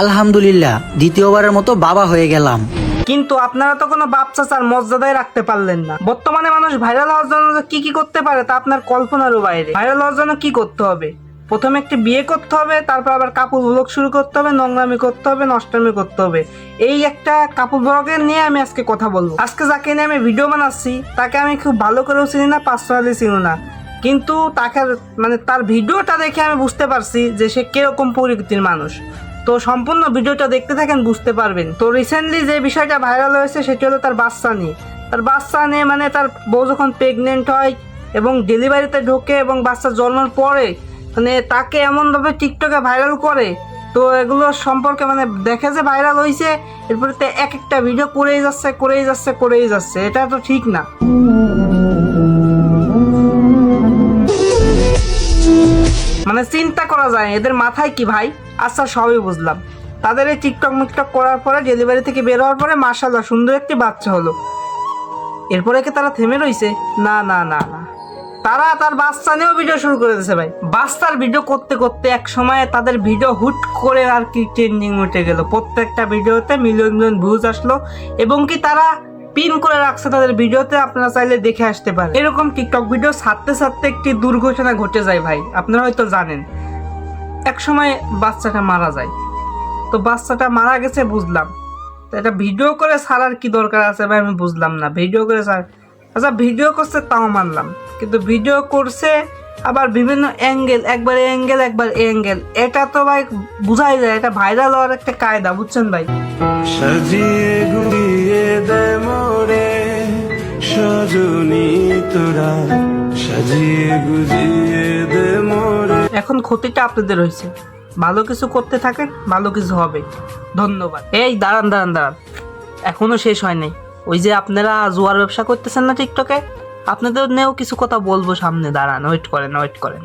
আলহামদুলিল্লাহ, দ্বিতীয়বারের মতো বাবা হয়ে গেলাম। কিন্তু আপনারা তো কোনো বাপ চাচার মর্যাদায় রাখতে পারলেন না। বর্তমানে মানুষ ভাইরাল হওয়ার জন্য কি কি করতে পারে তা আপনার কল্পনারও বাইরে। ভাইরাল হওয়ার জন্য কি করতে হবে? প্রথমে একটি বিয়ে করতে হবে, তারপর আবার কাপড় ব্লগ শুরু করতে হবে, নোংরামি করতে হবে, নষ্টামি করতে হবে। এই একটা কাপড় ব্লগের নিয়ে আমি আজকে কথা বলব। আজকে যাকে নিয়ে আমি ভিডিও বানাচ্ছি, তাকে আমি খুব ভালো করেও চিনি না পার্সোনালি চিনি না। কিন্তু তাকে মানে তার ভিডিওটা দেখে আমি বুঝতে পারছি যে সে কীরকম প্রকৃতির মানুষ। তো সম্পূর্ণ ভিডিওটা দেখতে থাকেন, বুঝতে পারবেন। তো রিসেন্টলি যে বিষয়টা ভাইরাল হয়েছে, সেটি হলো তার বাচ্চা নিয়ে। তার বাচ্চা নিয়ে মানে তার বউ যখন প্রেগনেন্ট হয় এবং ডেলিভারিতে ঢোকে এবং বাচ্চা জন্মের পরে মানে তাকে এমনভাবে টিকটকে ভাইরাল করে, তো এগুলো সম্পর্কে মানে দেখে যে ভাইরাল হয়েছে এরপরে এক একটা ভিডিও করেই যাচ্ছে করেই যাচ্ছে করেই যাচ্ছে। এটা তো ঠিক না। করা যায়? এদের মাথায় কি ভাই? আচ্ছা সবই বুঝলাম। তাদের এই টিকটক মিকটক করার পরে ডেলিভারি থেকে বের হওয়ার পরে মাশাল্লাহ সুন্দর একটি বাচ্চা হলো। এরপরে কি তারা থেমে রইছে? না না না না। তারা তার বাচ্চা নিয়েও ভিডিও শুরু করে দিয়েছে ভাই। বাচ্চার ভিডিও করতে করতে এক সময় তাদের ভিডিও হুট করে আর কি ট্রেন্ডিং উঠে গেল। প্রত্যেকটা ভিডিওতে মিলিয়ন মিলিয়ন ভিউজ আসলো এবং কি তারা পিন করে রাখছে তাদের ভিডিওতে আপনারা চাইলে দেখে আসতে পারেন। এরকম টিকটক ভিডিও ছাড়তে ছাড়তে একটি দুর্ঘটনা ঘটে যায় ভাই। আপনারা হয়তো জানেন। এক সময় বাচ্চাটা মারা যায়। তো বাচ্চাটা মারা গেছে বুঝলাম। তো এটা ভিডিও করে ছাড়ার কি দরকার আছে ভাই আমি বুঝলাম না। ভিডিও করে ছাড় আচ্ছা ভিডিও করছে তাও মানলাম। কিন্তু ভিডিও করছে আবার বিভিন্ন অ্যাঙ্গেল একবার অ্যাঙ্গেল একবার অ্যাঙ্গেল এটা তো ভাই বুঝাই যায়, এটা ভাইরাল হওয়ার একটা কায়দা, বুঝছেন ভাই? সাজিয়ে সজনী তোরা। সাজিয়ে গুজিয়ে এখন ক্ষতিটা আপনাদের হয়েছে। ভালো কিছু করতে থাকেন, ভালো কিছু হবে। ধন্যবাদ। এই, দাঁড়ান দাঁড়ান দাঁড়ান। এখনও শেষ হয়নি ওই যে আপনারা জোয়ার ব্যবসা করতেছেন না টিকটকে? আপনাদের নিয়েও কিছু কথা বলব সামনে। দাঁড়ান ওয়েট করেন ওয়েট করেন।